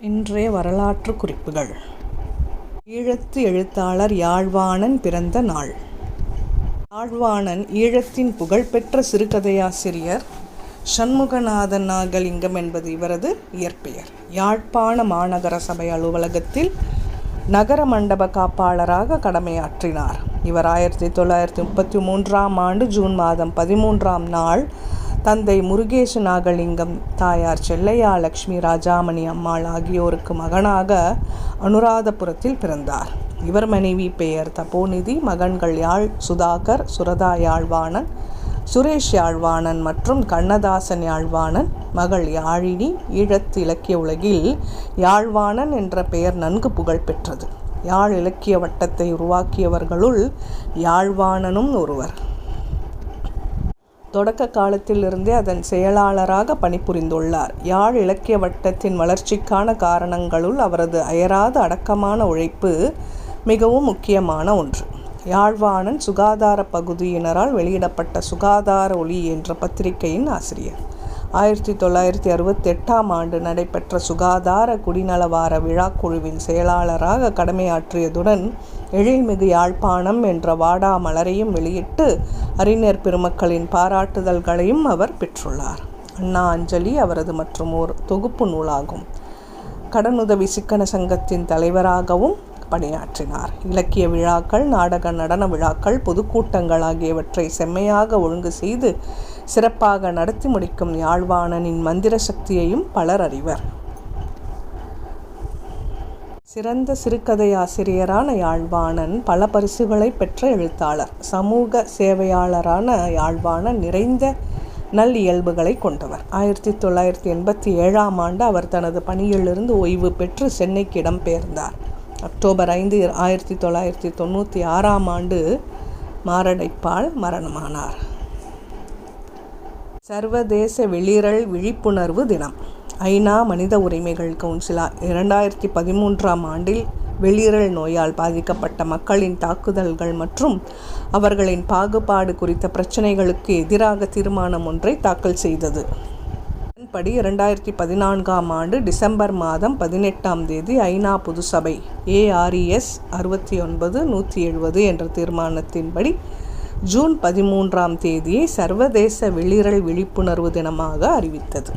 இன்றைய வரலாற்று குறிப்புகள். ஈழத்து எழுத்தாளர் யாழ்வாணன் பிறந்த நாள். யாழ்வாணன் ஈழத்தின் புகழ்பெற்ற சிறுகதையாசிரியர் சண்முகநாதன் நாகலிங்கம் என்பது இவரது இயற்பெயர். யாழ்ப்பாண மாநகர சபை அலுவலகத்தில் நகர மண்டப காப்பாளராக கடமையாற்றினார். இவர் ஆயிரத்தி தொள்ளாயிரத்தி முப்பத்தி மூன்றாம் ஆண்டு ஜூன் மாதம் பதிமூன்றாம் நாள் தந்தை முருகேச நாகலிங்கம் தாயார் செல்லையா லக்ஷ்மி ராஜாமணி அம்மாள் ஆகியோருக்கு மகனாக அனுராதபுரத்தில் பிறந்தார். இவர் மனைவி பெயர் தபோநிதி மகன்கள் யாழ் சுதாகர் சுரதா யாழ்வாணன் சுரேஷ் யாழ்வாணன் மற்றும் கண்ணதாசன் யாழ்வாணன் மகள் யாழினி ஈழத்து இலக்கிய உலகில் யாழ்வாணன் என்ற பெயர் நன்கு புகழ் பெற்றது. யாழ் இலக்கிய வட்டத்தை உருவாக்கியவர்களுள் யாழ்வாணனும் ஒருவர். தொடக்க காலத்திலிருந்தே அதன் செயலாளராக பணிபுரிந்துள்ளார். யாழ் இலக்கிய வட்டத்தின் வளர்ச்சிக்கான காரணங்களுள் அவரது அயராத அடக்கமான உழைப்பு மிகவும் முக்கியமான ஒன்று. யாழ்வாணன் சுகாதார பகுதியினரால் வெளியிடப்பட்ட சுகாதார ஒளி என்ற பத்திரிகையின் ஆசிரியர். ஆயிரத்தி தொள்ளாயிரத்தி அறுபத்தெட்டாம் ஆண்டு நடைபெற்ற சுகாதார குடிநல வார விழாக்குழுவின் செயலாளராக கடமையாற்றியதுடன் எழில்மிகு யாழ்ப்பாணம் என்ற வாடா மலரையும் வெளியிட்டு அறிஞர் பெருமக்களின் பாராட்டுதல்களையும் அவர் பெற்றுள்ளார். அண்ணா அஞ்சலி அவரது மற்றும் ஓர் தொகுப்பு நூலாகும். கடனுதவி சிக்கன சங்கத்தின் தலைவராகவும் பணியாற்றினார். இலக்கிய விழாக்கள் நாடக நடன விழாக்கள் பொதுக்கூட்டங்கள் ஆகியவற்றை செம்மையாக ஒழுங்கு செய்து சிறப்பாக நடத்தி முடிக்கும் யாழ்வாணனின் மந்திர சக்தியையும் பலர் அறிவர். சிறந்த சிறுகதை ஆசிரியரான யாழ்வாணன் பல பரிசுகளை பெற்ற எழுத்தாளர். சமூக சேவையாளரான யாழ்வாணன் நிறைந்த நல் இயல்புகளை கொண்டவர். ஆயிரத்தி தொள்ளாயிரத்தி எண்பத்தி ஏழாம் ஆண்டு அவர் தனது பணியிலிருந்து ஓய்வு பெற்று சென்னைக்கு இடம்பெயர்ந்தார். அக்டோபர் ஐந்து ஆயிரத்தி தொள்ளாயிரத்தி தொண்ணூற்றி ஆறாம் ஆண்டு மாரடைப்பால் மரணமானார். சர்வதேச வெளிரல் விழிப்புணர்வு தினம். ஐநா மனித உரிமைகள் கவுன்சிலா இரண்டாயிரத்தி பதிமூன்றாம் ஆண்டில் வெளியிரல் நோயால் பாதிக்கப்பட்ட மக்களின் தாக்குதல்கள் மற்றும் அவர்களின் பாகுபாடு குறித்த பிரச்சினைகளுக்கு எதிராக தீர்மானம் ஒன்றை தாக்கல் செய்தது. அதன்படி இரண்டாயிரத்தி பதினான்காம் ஆண்டு டிசம்பர் மாதம் பதினெட்டாம் தேதி ஐநா பொதுசபை ஏஆர்இஎஸ் அறுபத்தி ஒன்பது நூற்றி எழுபது என்ற தீர்மானத்தின்படி ஜூன் பதிமூன்றாம் தேதியை சர்வதேச வெளிரல் விழிப்புணர்வு தினமாக அறிவித்தது.